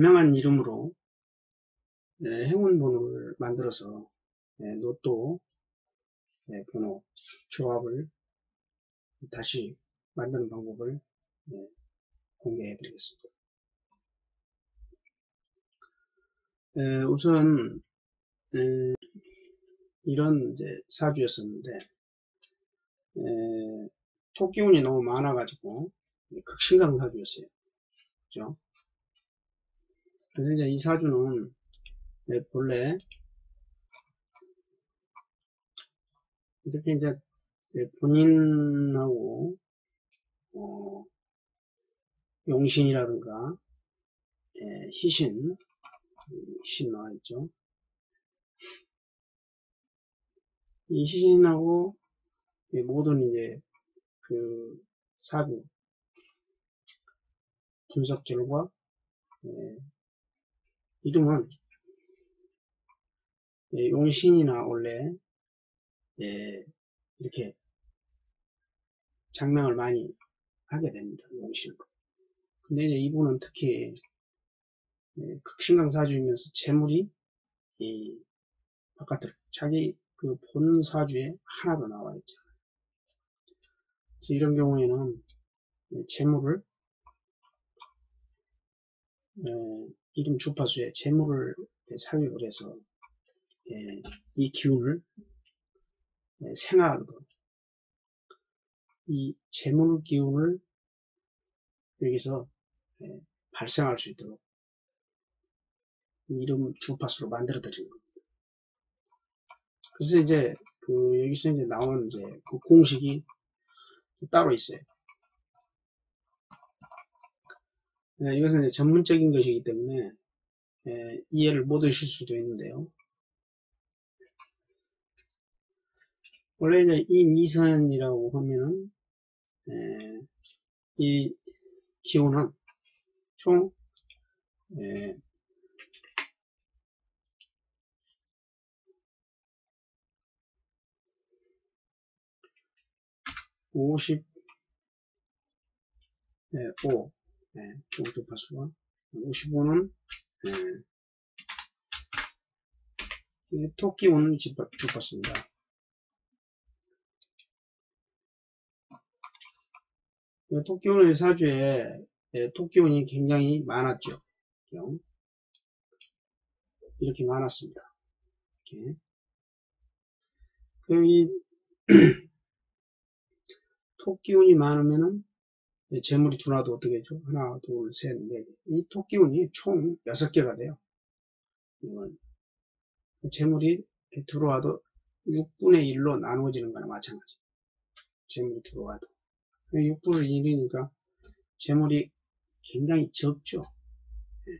개명한 이름으로 네, 행운 번호를 만들어서 네, 로또 네, 번호 조합을 다시 만드는 방법을 네, 공개해 드리겠습니다. 에, 우선 에, 이런 이제 사주였었는데 에, 토끼운이 너무 많아가지고 극신강 사주였어요. 그죠? 그래서 이제 이 사주는 네, 본래 이렇게 이제 본인하고 어, 용신이라든가 예, 희신 희신 나와 있죠. 이 희신하고 모든 이제 그 사주 분석 결과 예, 이름은 예, 용신이나 원래 예, 이렇게 장명을 많이 하게 됩니다. 용신. 근데 이제 이분은 특히 예, 극신강 사주이면서 재물이 이 바깥으로 자기 그 본 사주에 하나도 나와 있잖아요. 그래서 이런 경우에는 예, 재물을 예, 이름 주파수에 재물을 삽입을 해서 예, 이 기운을 예, 생활로 이 재물 기운을 여기서 예, 발생할 수 있도록 이름 주파수로 만들어 드리는 겁니다. 그래서 이제 그 여기서 이제 나오는 이제 그 공식이 따로 있어요. 네, 이것은 이제 전문적인 것이기 때문에 예, 이해를 못 하실 수도 있는데요. 원래 이제 이 미선이라고 하면은 예, 이 기호는 총 예, 오십 예, 오 예, 주파수가 55는 예, 토끼 오는 주파수입니다. 토끼운의 사주에 예, 토끼운이 굉장히 많았죠. 이렇게 많았습니다. 이렇게. 그럼 이 토끼운이 많으면은 재물이 들어와도 어떻게 되죠? 하나, 둘, 셋, 넷. 이 토끼운이 총 6개가 돼요. 이건 재물이 들어와도 6분의 1로 나누어지는 거나 마찬가지. 재물이 들어와도. 6분의 1이니까 재물이 굉장히 적죠. 예.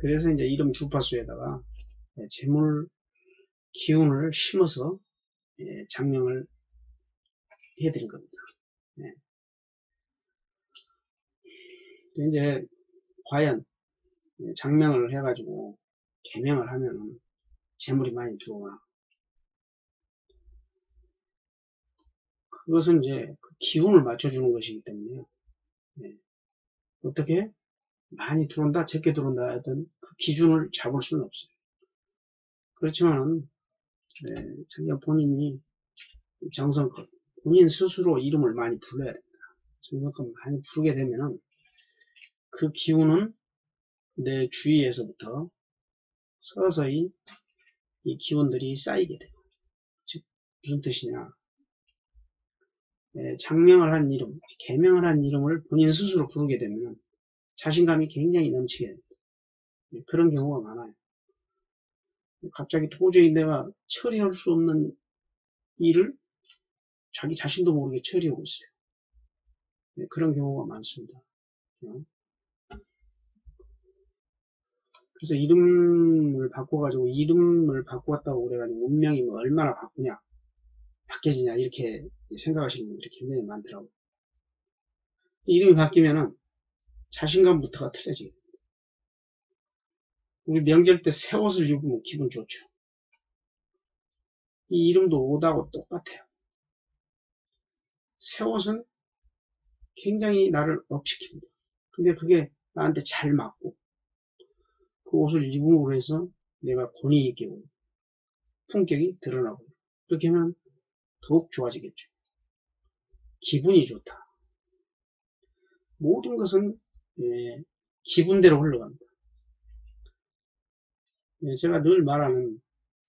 그래서 이제 이름 주파수에다가 재물 기운을 심어서 예, 장명을 해드린 겁니다. 네. 이제 과연 장명을 해가지고 개명을 하면은 재물이 많이 들어오나 그것은 이제 그 기운을 맞춰주는 것이기 때문에 네. 어떻게 많이 들어온다 적게 들어온다 하던 그 기준을 잡을 수는 없어요 그렇지만 네, 자기가 본인이 정성껏 본인 스스로 이름을 많이 불러야 됩니다 정성껏 많이 부르게 되면은 그 기운은 내 주위에서부터 서서히 이 기운들이 쌓이게 돼요. 즉 무슨 뜻이냐 예, 장명을 한 이름, 개명을 한 이름을 본인 스스로 부르게 되면 자신감이 굉장히 넘치게 됩니다. 예, 그런 경우가 많아요. 갑자기 도저히 내가 처리할 수 없는 일을 자기 자신도 모르게 처리하고 있어요. 예, 그런 경우가 많습니다. 그래서 이름을 바꿔가지고 이름을 바꾸었다고 그래가지고 운명이 뭐 얼마나 바꾸냐 바뀌어지냐 이렇게 생각하시는 분들이 굉장히 많더라고요. 이름이 바뀌면은 자신감부터가 틀려지게 됩니다. 우리 명절 때 새 옷을 입으면 기분 좋죠. 이 이름도 옷하고 똑같아요. 새 옷은 굉장히 나를 업시킵니다. 근데 그게 나한테 잘 맞고 그 옷을 입음으로 해서 내가 권위 있게 보고 품격이 드러나고 그렇게 하면 더욱 좋아지겠죠. 기분이 좋다. 모든 것은 예, 기분대로 흘러갑니다. 예, 제가 늘 말하는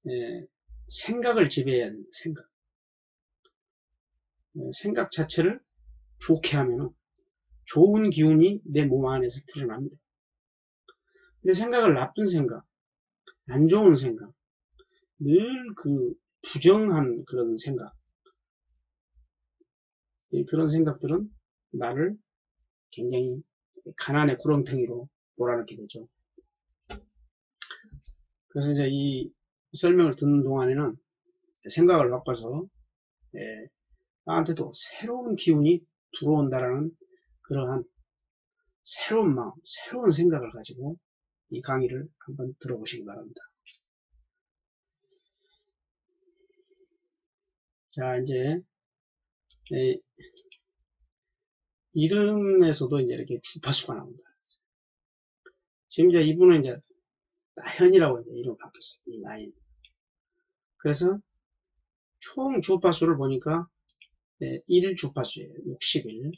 예, 생각을 지배해야 됩니다. 생각. 예, 생각 자체를 좋게 하면 좋은 기운이 내 몸 안에서 드러납니다. 근데 생각을 나쁜 생각, 안 좋은 생각, 늘 그 부정한 그런 생각, 예, 그런 생각들은 나를 굉장히 가난의 구렁텅이로 몰아넣게 되죠. 그래서 이제 이 설명을 듣는 동안에는 생각을 바꿔서 예, 나한테도 새로운 기운이 들어온다라는 그러한 새로운 마음, 새로운 생각을 가지고 이 강의를 한번 들어보시기 바랍니다. 자, 이제 예, 이름에서도 이제 이렇게 주파수가 나온다. 지금 이제 이분은 이제 나현이라고 이제 이름 바뀌었어요. 이 나현. 그래서 총 주파수를 보니까 네, 1 주파수예요. 60일.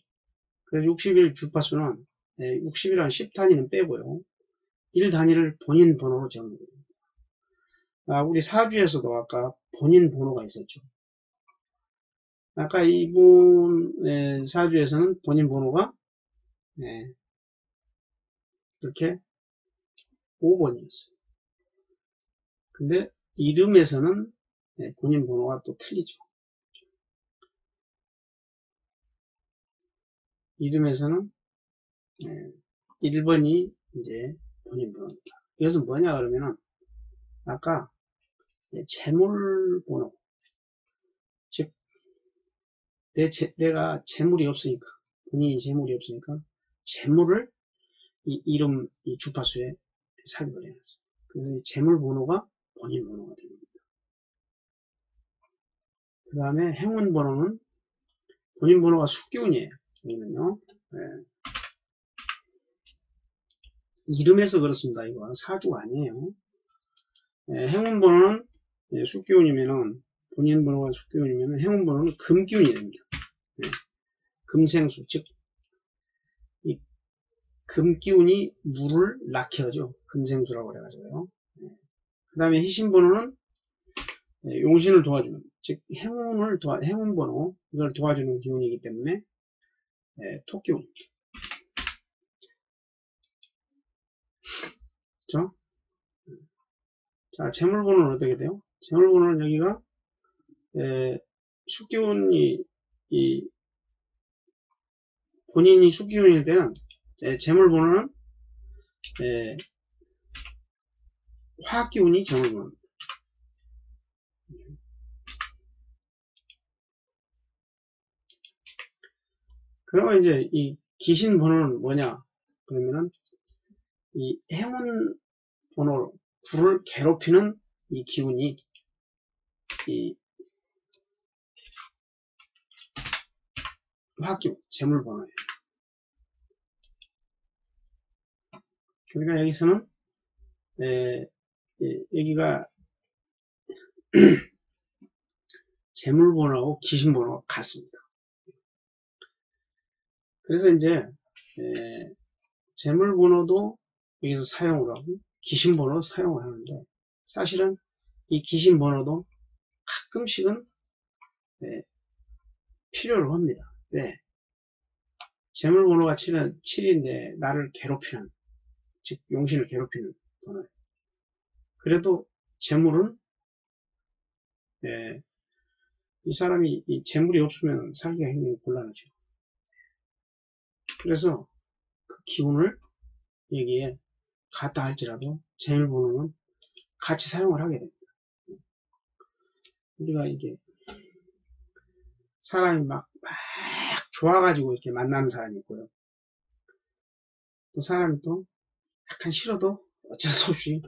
그래서 60일 주파수는 네, 60이라는 10단위는 빼고요. 1단위를 본인 번호로 적는 거예요. 아, 우리 사주에서도 아까 본인 번호가 있었죠. 아까 이분 사주에서는 본인 번호가 네, 이렇게 5번이었어요. 근데 이름에서는 네, 본인 번호가 또 틀리죠. 이름에서는 1번이 이제 본인 번호입니다. 이것은 뭐냐 그러면은 아까 재물 번호 즉 내, 제, 내가 재물이 없으니까 본인이 재물이 없으니까 재물을 이 이름 이 주파수에 삽입을 해놨어요. 그래서 이 재물 번호가 본인 번호가 됩니다. 그 다음에 행운 번호는 본인 번호가 숙기운이에요. 여기는요. 네. 이름에서 그렇습니다. 이거 사주가 아니에요. 네, 행운 번호는 네, 숙기운이면은 본인 번호가 숙기운이면 행운 번호는 금기운이 됩니다. 네. 금생수 즉 이 금기운이 물을 낳게 하죠. 금생수라고 그래가지고요. 네. 그 다음에 희신 번호는 네, 용신을 도와주는 즉 행운을 도와 행운 번호 이걸 도와주는 기운이기 때문에 네, 토끼운 그죠? 자 재물번호는 어떻게 돼요? 재물번호는 여기가 에, 숙기운이 이 본인이 숙기운일 때는 재물번호는 에, 화기운이 재물번호입니다. 그러면 이제 이 귀신 번호는 뭐냐? 그러면은 이 행운 번호, 구를 괴롭히는 이 기운이 이 화기운, 재물 번호예요. 그러니까 여기서는 에, 에, 여기가 재물 번호하고 귀신 번호가 같습니다. 그래서 이제 에, 재물 번호도 여기서 사용을 하고 귀신 번호 사용을 하는데 사실은 이 귀신 번호도 가끔씩은 네, 필요로 합니다. 왜? 재물 번호가 7은 7인데 나를 괴롭히는 즉 용신을 괴롭히는 번호예요. 그래도 재물은 네, 이 사람이 이 재물이 없으면 살기가 굉장히 곤란하죠. 그래서 그 기운을 여기에 갖다 할지라도 재물번호는 같이 사용을 하게 됩니다. 우리가 이게 사람이 막, 막 좋아가지고 이렇게 만나는 사람이 있고요. 또 사람이 또 약간 싫어도 어쩔 수 없이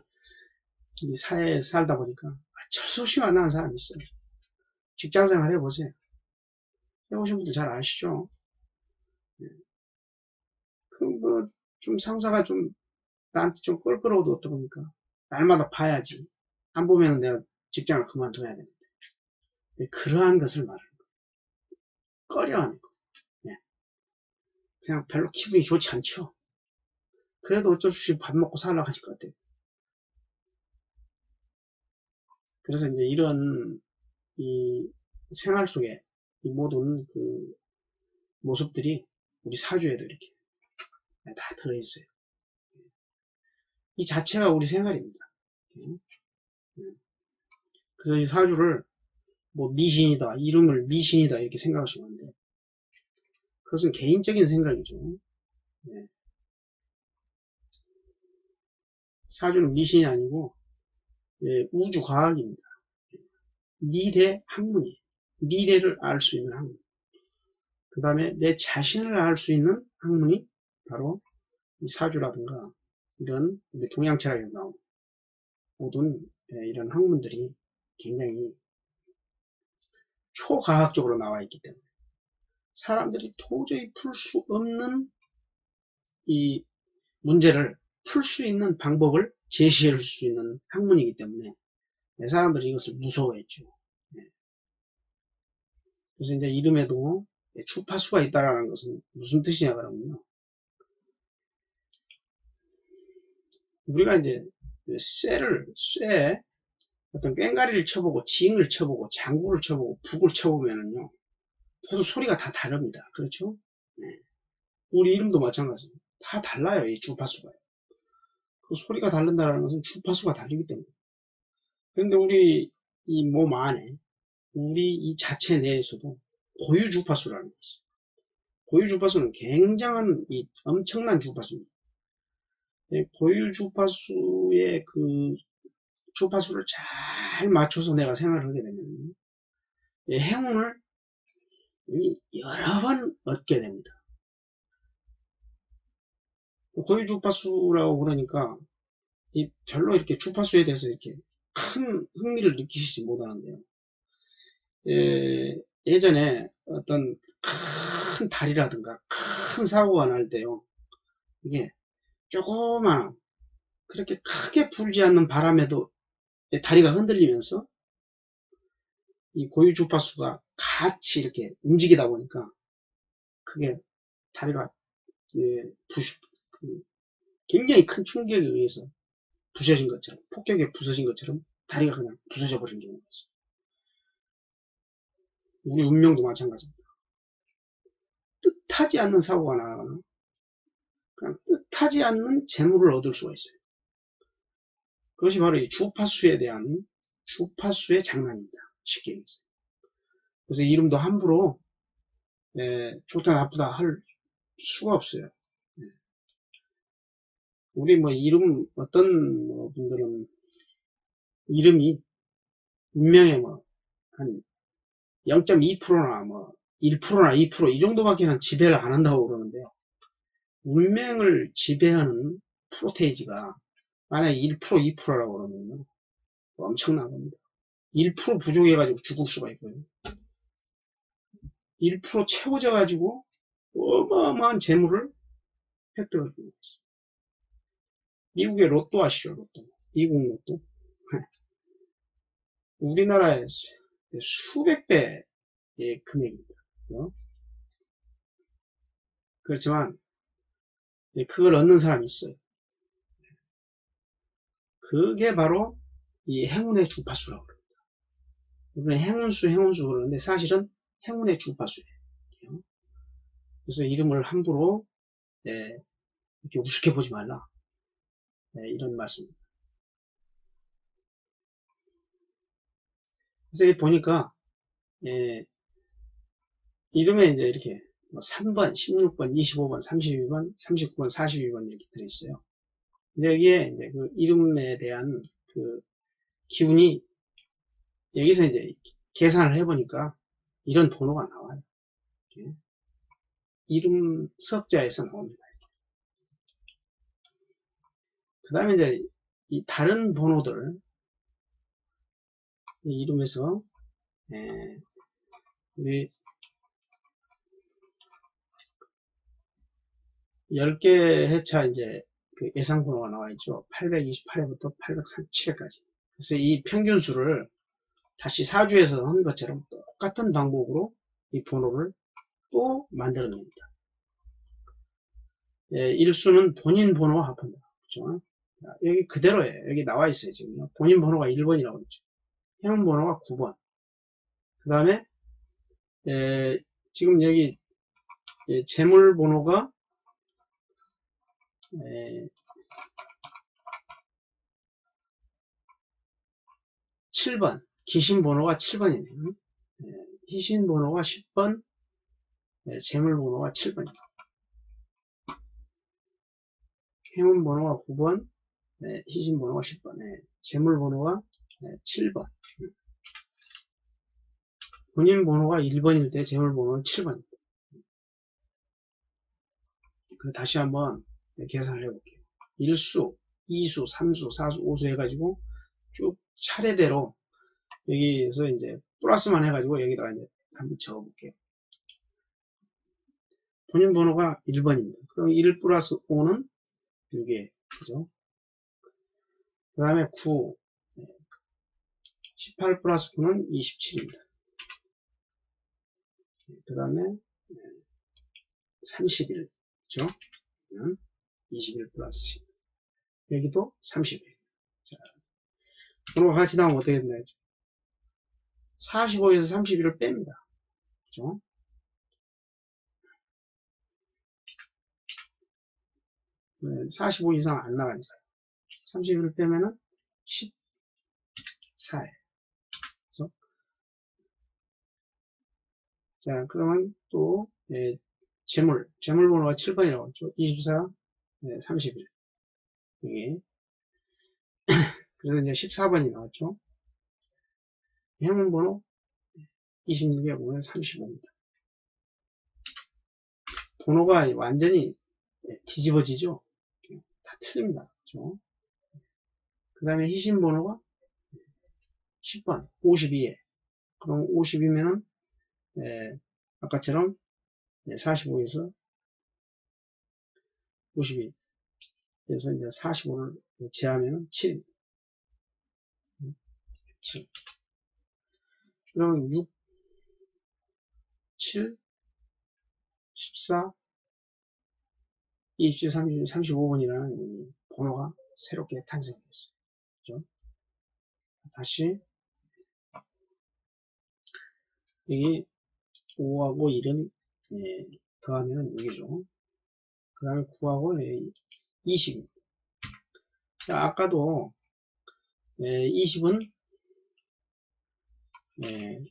이 사회에 살다 보니까 어쩔 수 없이 만나는 사람이 있어요. 직장 생활 해보세요. 해보신 분들 잘 아시죠? 네. 그럼 뭐, 좀 상사가 좀, 나한테 좀 껄끄러워도 어떡합니까? 날마다 봐야지. 안 보면 내가 직장을 그만둬야 되는데. 그러한 것을 말하는 거예요. 꺼려하는 거. 네. 그냥 별로 기분이 좋지 않죠. 그래도 어쩔 수 없이 밥 먹고 살라고 하실 것 같아요. 그래서 이제 이런 이 생활 속에 이 모든 그 모습들이 우리 사주에도 이렇게 다 들어있어요. 이 자체가 우리 생활입니다. 그래서 이 사주를 뭐 미신이다, 이름을 미신이다 이렇게 생각하시면 안 돼요. 그것은 개인적인 생각이죠. 네. 사주는 미신이 아니고 예, 우주과학입니다. 미래 학문이에요. 미래를 알 수 있는 학문. 그 다음에 내 자신을 알 수 있는 학문이 바로 이 사주라든가 이런 동양철학에 나온 모든 예, 이런 학문들이 굉장히 초과학적으로 나와 있기 때문에 사람들이 도저히 풀 수 없는 이 문제를 풀 수 있는 방법을 제시할 수 있는 학문이기 때문에 사람들이 이것을 무서워했죠. 네. 그래서 이제 이름에도 주파수가 있다라는 것은 무슨 뜻이냐 그러면요. 우리가 이제 쇠를 쇠 어떤 꽹가리를 쳐보고 징을 쳐보고 장구를 쳐보고 북을 쳐보면은요 모두 소리가 다 다릅니다. 그렇죠? 네. 우리 이름도 마찬가지입니다. 다 달라요. 이 주파수가요. 그 소리가 다른다는 것은 주파수가 다르기 때문에. 그런데 우리 이 몸 안에, 우리 이 자체 내에서도 고유 주파수라는 것이 고유 주파수는 굉장한 이 엄청난 주파수입니다. 고유 주파수의 그 주파수를 잘 맞춰서 내가 생활을 하게 되면 행운을 여러 번 얻게 됩니다. 고유 주파수라고 그러니까 별로 이렇게 주파수에 대해서 이렇게 큰 흥미를 느끼시지 못하는데요. 예, 전에 어떤 큰 다리라든가 큰 사고가 날 때요. 이게 조그만 그렇게 크게 불지 않는 바람에도 다리가 흔들리면서 이 고유 주파수가 같이 이렇게 움직이다 보니까 그게 다리가 예, 부시, 그 굉장히 큰 충격에 의해서 부서진 것처럼 폭격에 부서진 것처럼 다리가 그냥 부서져 버린 경우가 있어요. 우리 운명도 마찬가지입니다. 뜻하지 않는 사고가 나거나 그냥 뜻하지 않는 재물을 얻을 수가 있어요. 그것이 바로 이 주파수에 대한 주파수의 장난입니다. 쉽게 얘기해서. 그래서 이름도 함부로 예, 좋다 나쁘다 할 수가 없어요. 우리 뭐 이름 어떤 뭐 분들은 이름이 운명의 뭐한 0.2%나 뭐 1%나 2%이 정도밖에 는 지배를 안 한다고 그러는데요. 운명을 지배하는 프로테이지가 만약에 1% 2%라고 그러면요. 엄청난 겁니다. 1% 부족해가지고 죽을 수가 있고요. 1% 채워져가지고 어마어마한 재물을 획득할 수가 있어요. 미국의 로또 아시죠? 로또. 미국 로또. 우리나라의 수백 배의 금액입니다. 그렇지만 그걸 얻는 사람이 있어요. 그게 바로 이 행운의 주파수라고 합니다. 우리는 행운수, 행운수 그러는데 사실은 행운의 주파수예요. 그래서 이름을 함부로 네, 이렇게 우습게 보지 말라. 네, 이런 말씀입니다. 그래서 보니까 예, 이름에 이제 이렇게 3번, 16번, 25번, 32번, 39번, 42번 이렇게 들어있어요. 여기에 이제 그 이름에 대한 그 기운이 여기서 이제 계산을 해보니까 이런 번호가 나와요. 이름 석자에서 나옵니다. 그 다음에 이제 이 다른 번호들 이 이름에서 예, 우리 10개 회차 이제 그 예상 번호가 나와 있죠. 828회부터 837회까지. 그래서 이 평균수를 다시 사주에서 한 것처럼 똑같은 방법으로 이 번호를 또 만들어냅니다. 예, 일수는 본인 번호와 합합니다. 그렇죠? 여기 그대로예요. 여기 나와 있어요. 지금 본인 번호가 1번이라고 했죠. 형 번호가 9번. 그 다음에 예, 지금 여기 예, 재물 번호가 예, 7번. 기신 번호가 7번이네요. 예, 희신 번호가 10번. 예, 재물 번호가 7번입니다. 행운 번호가 9번. 네, 희신 번호가 10번. 네, 재물 번호가 네, 7번. 본인 번호가 1번일 때 재물 번호는 7번입니다. 다시 한번 계산을 해볼게요. 1수, 2수, 3수, 4수, 5수 해가지고 쭉 차례대로 여기에서 이제 플러스만 해가지고 여기다가 이제 한번 적어볼게요. 본인 번호가 1번입니다. 그럼 1 플러스 5는 6개, 그죠? 그 다음에 9, 18 플러스 9는 27입니다. 그 다음에 31, 그죠? 21 플러스 10. 여기도 31. 자, 번호가 같이 나오면 어떻게 되나요? 45에서 31을 뺍니다. 그죠? 네, 45 이상 안 나가니까. 31을 빼면은 14에. 그래서 자, 그러면 또, 예, 재물, 재물 번호가 7번이라고 했죠. 24, 네, 31. 여기. 그래서 이제 14번이 나왔죠. 행운 번호 26에 보면 35입니다. 번호가 완전히 뒤집어지죠. 다 틀립니다. 그렇죠? 그 다음에 희신 번호가 10번, 52에. 그럼 52면은, 예, 아까처럼 45에서 52. 그래서 이제 45를 제하면 7입니다. 7. 그럼 6, 7, 14, 27, 30, 35번이라는 번호가 새롭게 탄생했어요. 그죠? 다시 여기 5하고 1은 예, 더하면 6이죠. 그 다음에 9하고 예, 20입니다. 아까도 예, 20은 예,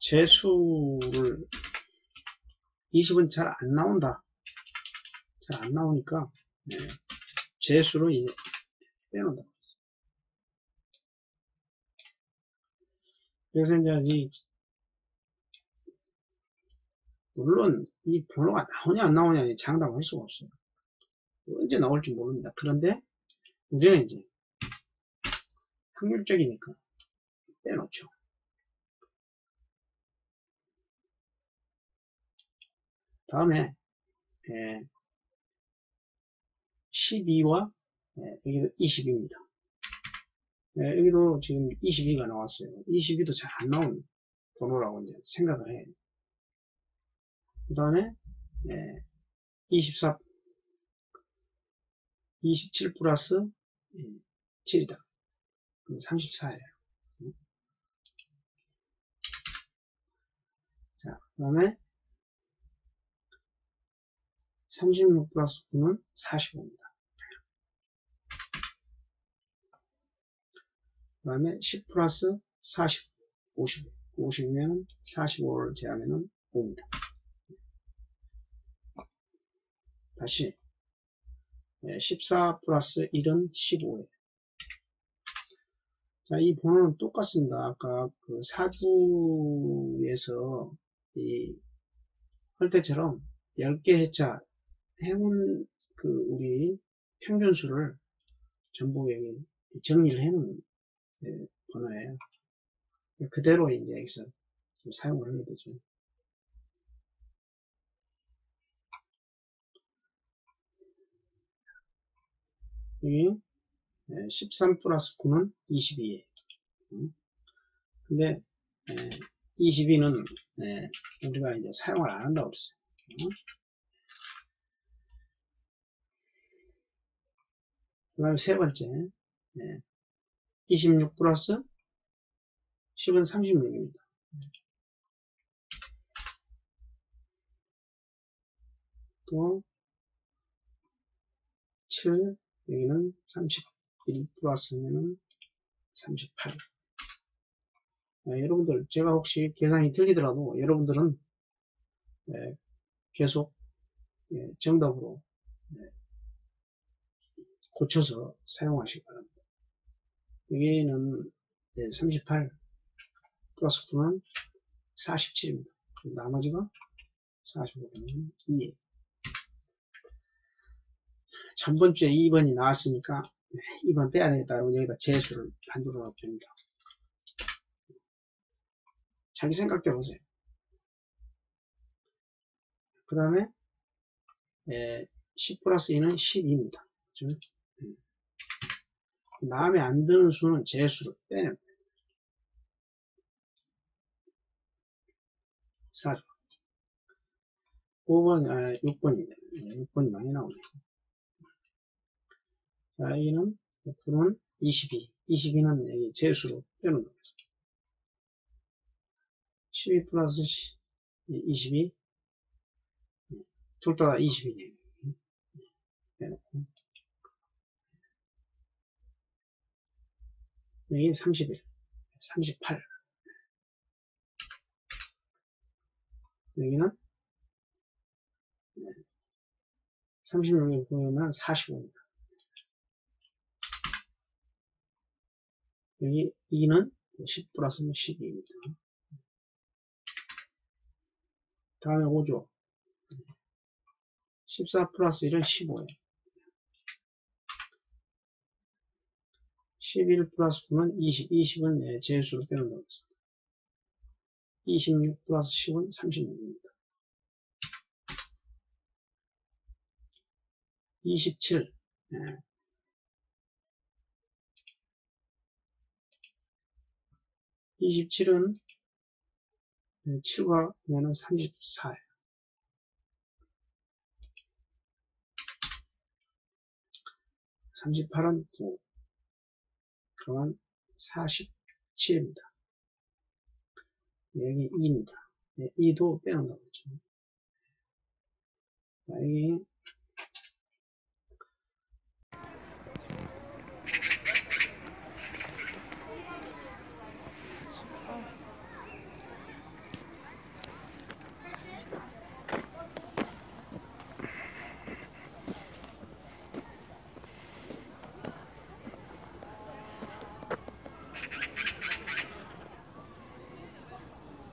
재수를 20은 잘 안 나온다. 잘 안 나오니까 예, 재수로 이제 빼놓는다. 그래서 이제 이 물론 이 번호가 나오냐 안 나오냐 장담할 수가 없어요. 언제 나올지 모릅니다. 그런데 우리는 이제 확률적이니까 빼놓죠. 다음에 12와 여기도 20입니다. 여기도 지금 22가 나왔어요. 22도 잘 안 나온 번호라고 이제 생각을 해요. 그 다음에 24, 27 플러스 7이다. 34예요. 자, 그 다음에 36 플러스 9는 45입니다. 그 다음에 10 플러스 40, 50. 50이면 45를 제하면 5입니다. 다시 14 플러스 1은 15예요. 자, 이 번호는 똑같습니다. 아까 그 사주에서 이할 때처럼 10개 해차 해온 그 우리 평균수를 전부 여기 정리를 해놓은 네, 번호예요. 그대로 이제 여기서 사용을 하게 되죠. 여기 13 플러스 9는 22예요. 근데 22는 우리가 이제 사용을 안 한다고 그랬어요. 그 다음에 세 번째 26 플러스 10은 36입니다. 또 7, 여기는 31 플러스면은 38. 아, 여러분들, 제가 혹시 계산이 틀리더라도 여러분들은 예, 계속 예, 정답으로 예, 고쳐서 사용하시기 바랍니다. 여기는 38 플러스 9는 47입니다. 나머지가 45는 2. 전번주에 2번이 나왔으니까 2번 빼야 되겠다고 여기다 재수를 반주로 줍니다. 자기 생각대로 보세요. 그 다음에 10 플러스 2는 12입니다. 그렇죠? 마음에 안 드는 수는 재수를 빼냅니다. 4죠. 5번, 아, 6번입니다. 6번이 많이 나오네. 자, 여기는 9는 22. 22는 여기 재수로 빼는 겁니다. 12 플러스 22. 둘 다 22네요. 빼놓고. 여기 31. 38. 여기는 36에 보면 45입니다. 여기 2는 10 플러스는 12입니다. 다음에 5죠. 14 플러스 1은 15예요. 11 플러스 9는 20, 20은 제수로 빼놓는다고 했습니다. 26 플러스 10은 36입니다. 27. 27은 7과 면은 34예요. 38은 9. 그러면 47입니다. 여기 2입니다. 2도 빼놓는다고 했죠. 여기